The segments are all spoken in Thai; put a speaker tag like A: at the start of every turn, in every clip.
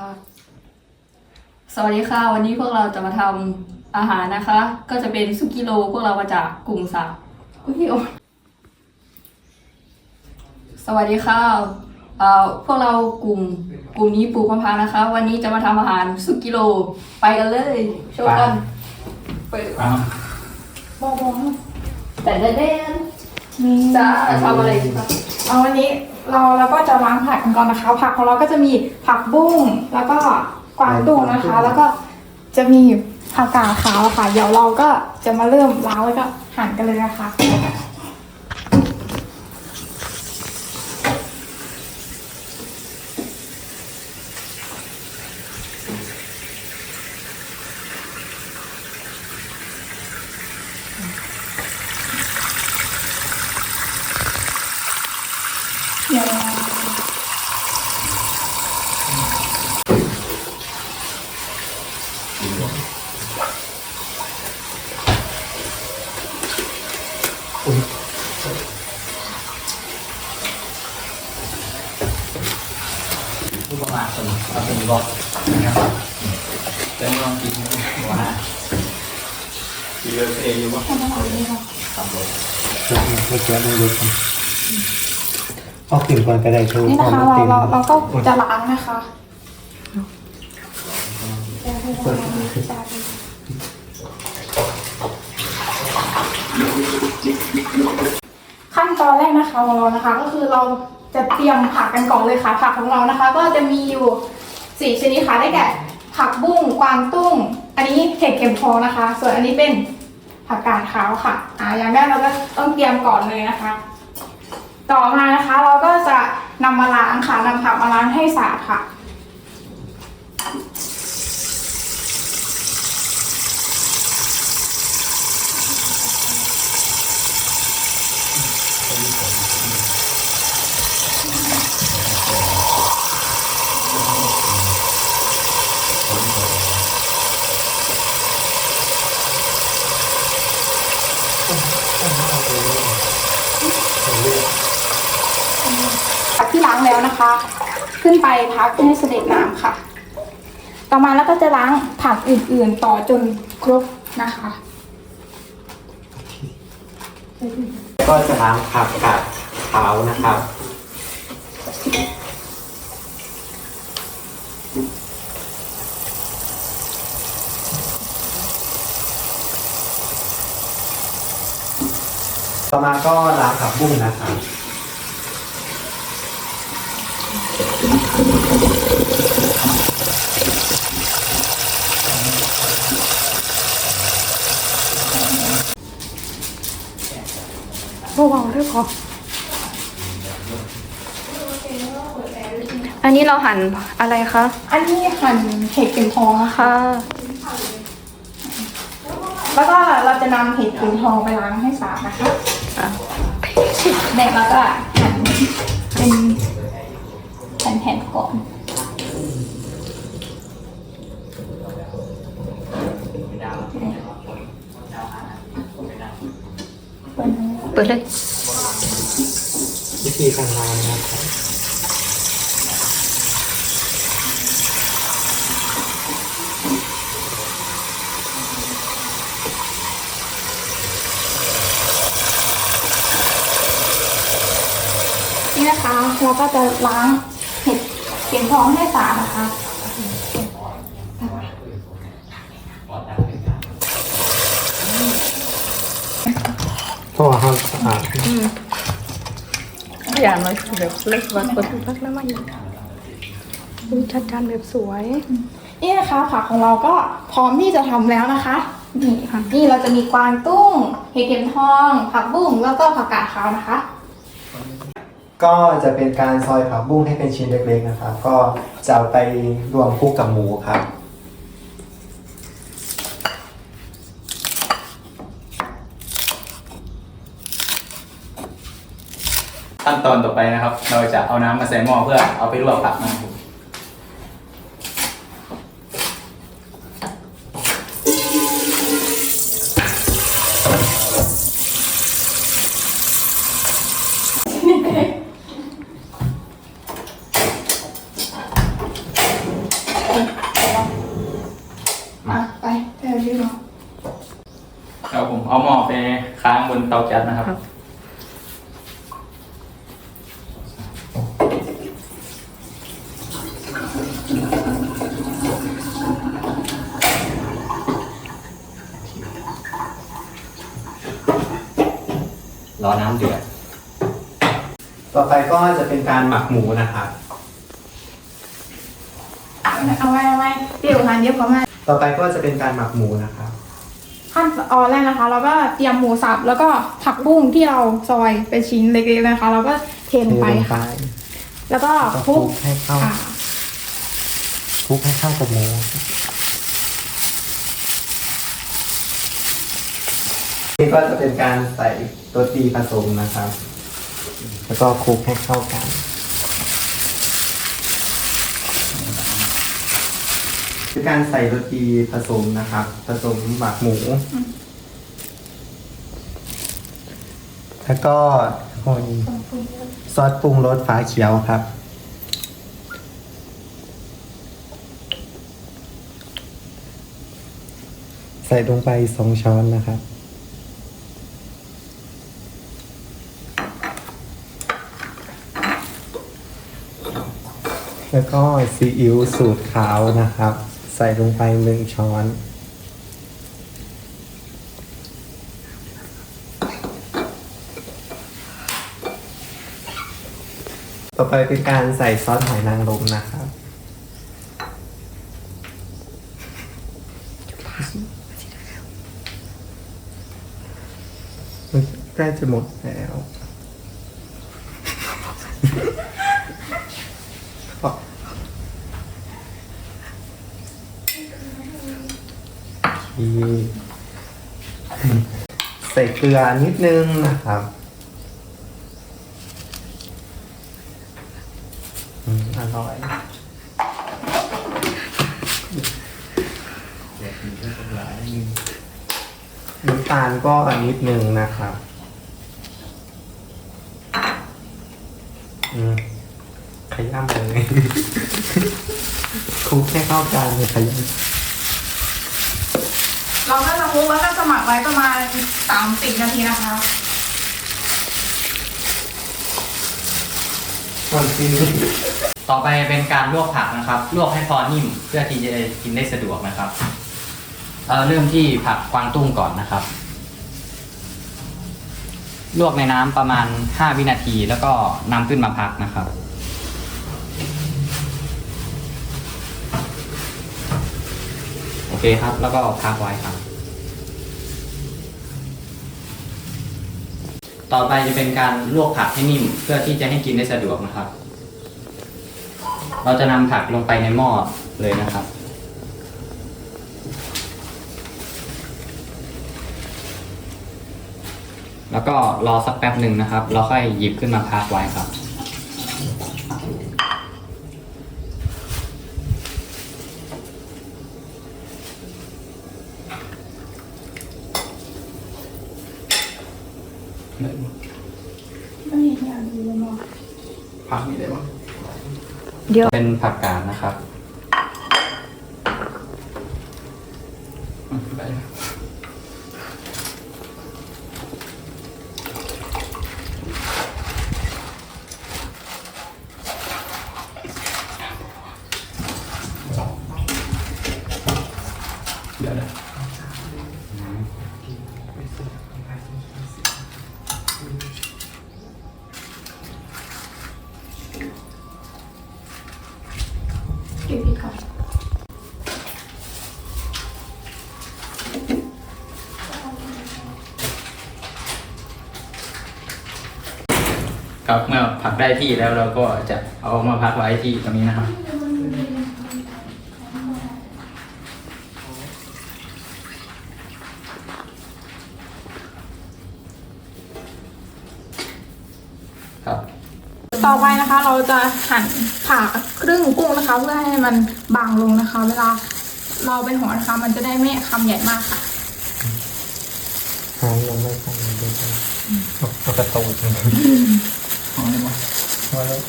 A: ค่ะ สวัสดีค่ะ วันนี้พวกเราจะมาทำอาหารนะคะ ก็จะเป็นซุกิโลพวกเรามาจากกลุ่มสามอุ้ยโอ๊ยสวัสดีค่ะเอ่อพวกเรากลุ่มกลุ่มนี้ปลูกมะพร้าวนะคะ วันนี้จะมาทำอาหารซุกิโลไปกันเลยโชว์กันเปิด
B: อ้าว
A: บอบองแต่เด่น
C: นี่
A: ๆจะทำอะไรดีคะ
C: เอาวันนี้ เราเราก็จะล้างผักกันก่อนนะคะ ผักของเราก็จะมีผักบุ้งแล้วก็กวางตุ้งนะคะ แล้วก็จะมีผักกาดขาวค่ะ เดี๋ยวเราก็จะมาเริ่มล้างแล้วก็หั่นกันเลยนะคะ เดี๋ยว
B: ผู้ประมาทคนเอาเป็นรถนะครับเริ่มลองกินว่ากินเลยเองอยู่ว่า
C: ทำอะไรดีคะ
B: ทำรถ
D: ไม่เกี่ยวไม่รู้ครับเอาขึ้นก่อนก็ได้คือ
C: นี่
D: พอ
C: นะคะ
D: มัน
C: เรา
D: เต็ม
C: เราเราก็จะล้างนะคะขั้น ตอนแรกนะคะของเรานะคะ ก็คือเราจะเตรียมผักกันก่อนเลยค่ะผักของเรานะคะ ก็จะมีอยู่สี่ชนิดค่ะได้แก่ผักบุ้งกวางตุ้ง อันนี้เห็ดเข็มทองนะคะ ส่วนอันนี้เป็นผักกาดขาวค่ะอ่าอย่างแรกเราก็ต้องเตรียมก่อนเลยนะคะ ต่อมานะคะ เราก็จะนำมาล้างค่ะนำผักมาล้างให้สะอาดค่ะ ที่ล้างแล้วนะคะ ขึ้นไปพักให้เสด็จน้ำค่ะ ต่อมาแล้วก็จะล้างผักอื่นๆต่อจนครบนะคะ
D: ก็จะล้างผักกาดขานะครับ ต่อมาก็ล้างผักบุ้งนะครับ
C: เบาๆด้วยพออันนี้เราหั่นอะไรคะ อันนี้หั่นเห็ดเข็มทองนะคะแล้วก็เราจะนำเห็ดเข็มทองไปล้างให้สะอาดนะคะ แบ่งแล้วก็หั่นเป็นแผ่นๆก่อน
A: เปิดเลย
D: วิธีการทำนะครับ
C: นี่นะคะ เราก็จะล้างเห็ดเข็มทองให้สะอาดนะคะ
D: เพราะว่าเขาสะอาด
A: ขยันเลยแบบเล็กวันเปิดพักแล้วมันดูชัดจานแบบสวย
C: นี่นะคะผักของเราก็พร้อมที่จะทำแล้วนะคะ นี่ค่ะนี่เราจะมีกวางตุ้ง เห็ดเข็มทอง ผักบุ้งแล้วก็ผักกาดขาวนะคะ
D: ก็จะเป็นการซอยผักบุ้งให้เป็นชิ้นเล็กๆนะครับ ก็จะเอาไปรวมคู่กับหมูครับ
B: ขั้นตอนต่อไปนะครับ เราจะเอาน้ำมาใส่หม้อเพื่อเอาไปลวกผักนะครับ
C: น อะไปเดี๋ยวยืนรอ
B: เอา ผมเอาหม้อไปค้างบนเตาแก๊สนะครับ รอน้ำเดือด
D: ต่อไปก็จะเป็นการหมักหมูนะครับ
C: เอาไว้เอาไว้เดี๋ยวงานเย็บพอมา
D: ต่อไปก็จะเป็นการหมักหมูนะครับ
C: ขั้นตอนแรกนะคะ เราก็เตรียมหมูสับแล้วก็ผักบุ้งที่เราซอยเป็นชิ้นเล็กๆนะคะ เราก็เทลงไปค่ะ แล้วก็
D: แล้วก็
C: คลุก
D: คลุกให้เข้า
C: อ่า
D: คลุกให้เข้ากับหมูนี่ก็จะเป็นการใส่ตัวตีผสมนะครับ แล้วก็คลุกให้เข้ากัน คือการใส่โรตีผสมนะครับ ผสมหมักหมู แล้วก็คนซอสปรุงรสฟ้าเขียวครับ ใส่ลงไปสองช้อนนะครับ แล้วก็ซีอิ๊วสูตรขาวนะครับ ส่ลงไปหนึ่งช้อน ต่อไปเป็นการใส่ซอสหอยนางรมนะครับ ใกล้จะหมดแล้ว โอเคใส่เก ลือนิดนึงนะครับอืมอร่อยน้ำตาลก็นิดนึงนะครับขย้ำเลยคุกให้เข้ากันเลยขย้ำ
C: คลุกแล้วก็สมัครไว้ประมาณสามสิบนาทีนะคะ
D: ก่อนกิน
B: ต่อไปเป็นการลวกผักนะครับ ลวกให้พอนิ่มเพื่อที่จะกินได้สะดวกนะครับ เราเริ่มที่ผักกวางตุ้งก่อนนะครับ ลวกในน้ำประมาณ 5 วินาทีแล้วก็นำขึ้นมาพักนะครับโอเคครับ แล้วก็พักไว้ครับ ต่อไปจะเป็นการลวกผักให้นิ่ม เพื่อที่จะให้กินได้สะดวกนะครับ เราจะนำผักลงไปในหม้อเลยนะครับ แล้วก็รอสักแป๊บหนึ่งนะครับ เราค่อยหยิบขึ้นมาพักไว้ครับ
C: ไม่ อยากดูเลยมั้ง
B: พักนี่ได้ปะ
C: เดี๋ยว
B: เป็นผักกาดนะครับเดี๋ยวนะ
C: เก็บผิดก่อน
B: ครับ เมื่อผักได้ที่แล้วเราก็จะเอามาพักไว้ที่ตรงนี้นะครับ ครับ
C: ต่อไปนะคะเราจะหั่นผ่าครึ่งกุ้งนะคะ เพื่อให้มันบางลงนะคะ เวลาเราเป็นหัวนะคะ มันจะได้ไม่คำใหญ่มากค่ะ
D: หางยังไม่ทันเลยเอาเอากระตูด มา
B: เอาเลย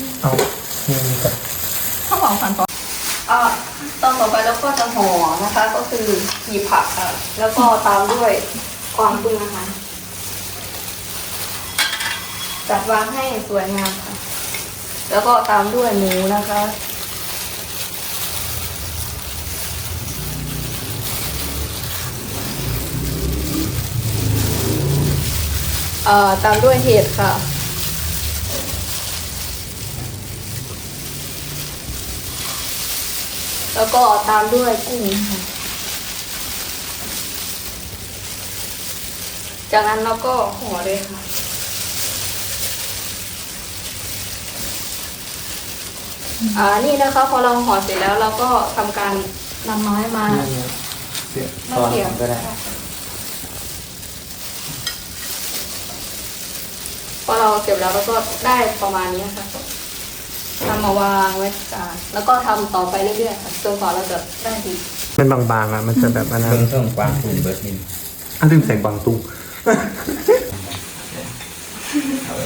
B: มั้ย
D: เอาแล้วเอานี่มีกับ
C: ต้องบอกก่นก่อน
A: อ่าตอนต่อไปเราก็จะห่อนะคะ ก็คือหยิบผักค่ะแล้วก็ตามด้วยกวางตุ้งนะคะ จัดวางให้สวยงามค่ะ แล้วก็ตามด้วยหมูนะคะเอ่อตามด้วยเห็ดค่ะ แล้วก็ตามด้วยกุ้งค่ะจากนั้นเราก็ห่อเลยค่ะ อ่า นี่นะคะ พอเราห่อเสร็จแล้วเราก็ทำการนำไม้มา
D: เสียบ
A: มา
D: ตอน
A: เกี่ยว
D: ก็ได้
A: พอเราเสร็จแล้วเราก็ได้ประมาณนี้ค่ะ นำมาวางไว้จานแล้วก็ทำต่อไปเรื่อยๆค่ะจนกว่าเราจะได้ดี
D: มันบางๆอะ มันจะแบบอันนั้
B: เพิ่
D: น
B: งเพิ่งกวางตุ่มเบิร์ดนิน
D: อันลืมใส่บางตุ้ง
B: เอาไป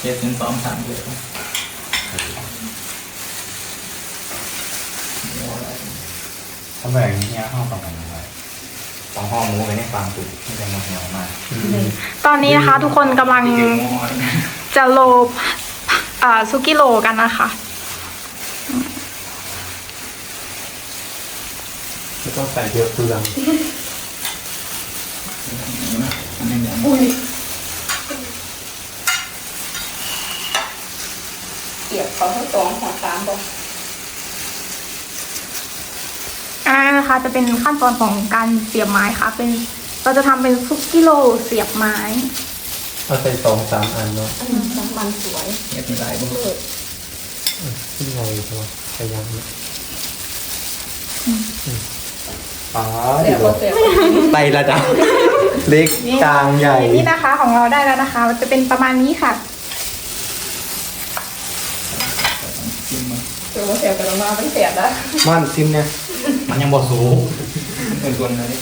B: เจ็ดถึงสองสามเดือนทำไมอย่างนี้ห้องประมาณอะไรของห้องหมูไว้ในกวางตุ่มที่จะมาเหนียวมาก
C: ตอนนี้นะคะ ทุกคนกำลัง
B: เก่งมาก
C: จะโลอ่า ซุกิโลกันนะคะ
D: ไม่ต้องใส่เยอะเปลือง
B: อันนี้เนี่ย
A: เกียบเขาทั้งสองหัวสามบอก
C: อันนั้นนะคะจะเป็นขั้นตอนของการเสียบไม้ค่ะ เป็นเราจะทำเป็นซุกิโลเสียบไม้
D: เอาใส่สองสามอันเนาะ
A: น้ำมันสวย
B: เงียบมีหลายบุ้ง
D: ขึ้นไงใช่ไหมพยายามเนี่ยอ๋อ
A: เสียบก็เสียบ
D: ไประดับเล็กกลางใหญ่
C: นี่นะคะของเราได้แล้วนะคะจะเป็นประมาณนี้ค่ะ
B: จิ้มมา
A: เสียบก็เสียบกันมาเป็นเสียบแล้ว
D: ม่อนซิมเนี่ย
B: มันยังบดสูงเป็นตัวเลย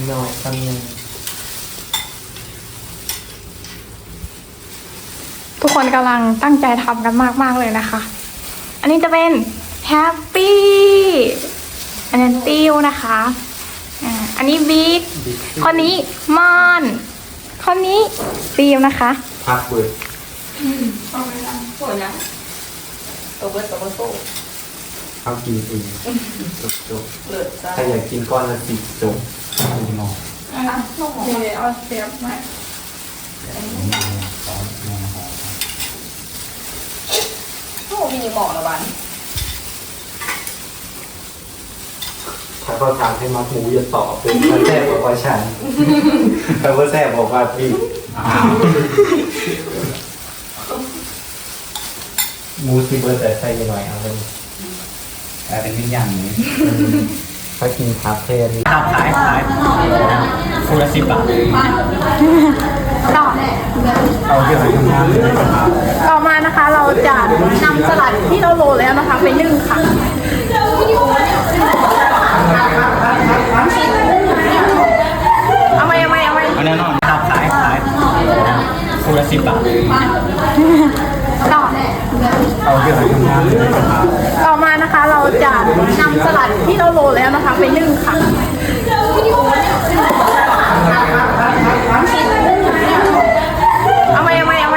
D: คำนอกคำนึง
C: ทุกคนกำลังตั้งใจทำกันมาก ๆ เลยนะคะ อันนี้จะเป็นแฮปปี้อันนี้ติวนะคะอ่าอันนี้บิ๊ก
D: บิ๊ก
C: คนนี้มอนคนนี้ฟิลนะคะ
D: พักเบิร์ด
A: เอาไปทำสวยนะตัวเบิร์ตตัวเบิร์ตโต
D: เอากินเองจบจบ
A: เลิศจ้า
D: ใครอยากกินก้อนละสิบจบ กินมอง
A: อะน้องหอ
C: เดี๋ยวเอาเสียบมา
A: น้องหอมมีหมอกละวัน
D: ถ้าเขาถามให้มาหมูอย่าตอบเป็นมาแซ่บบอกว่าฉันแต่ว่าแซ่บบอกว่าพี่หมูซีเบอร์แต่ใส่หน่อยเอาเลย
B: กลายเป็นวิญญาณนี้
D: ถ้ากินคาเฟ่นี่
B: ขายขายคู่ละสิบบาท
C: ต่อ
D: เอาเยอะทำงานเลยนะครับ
C: ต่อมานะคะเราจะนำสลัดที่เราโรยแล้วนะคะไปนึ่งค่ะเอาไหมเอาไหมเอาไหม
B: เอาแน่นอนครับขายขายคู่ละสิบบาท
C: ต่อมานะคะเราจะนำสลัดที่เราโรยแล้วนะคะ ไปนึ่งค่ะเอาไหมเอาไหมเอาไห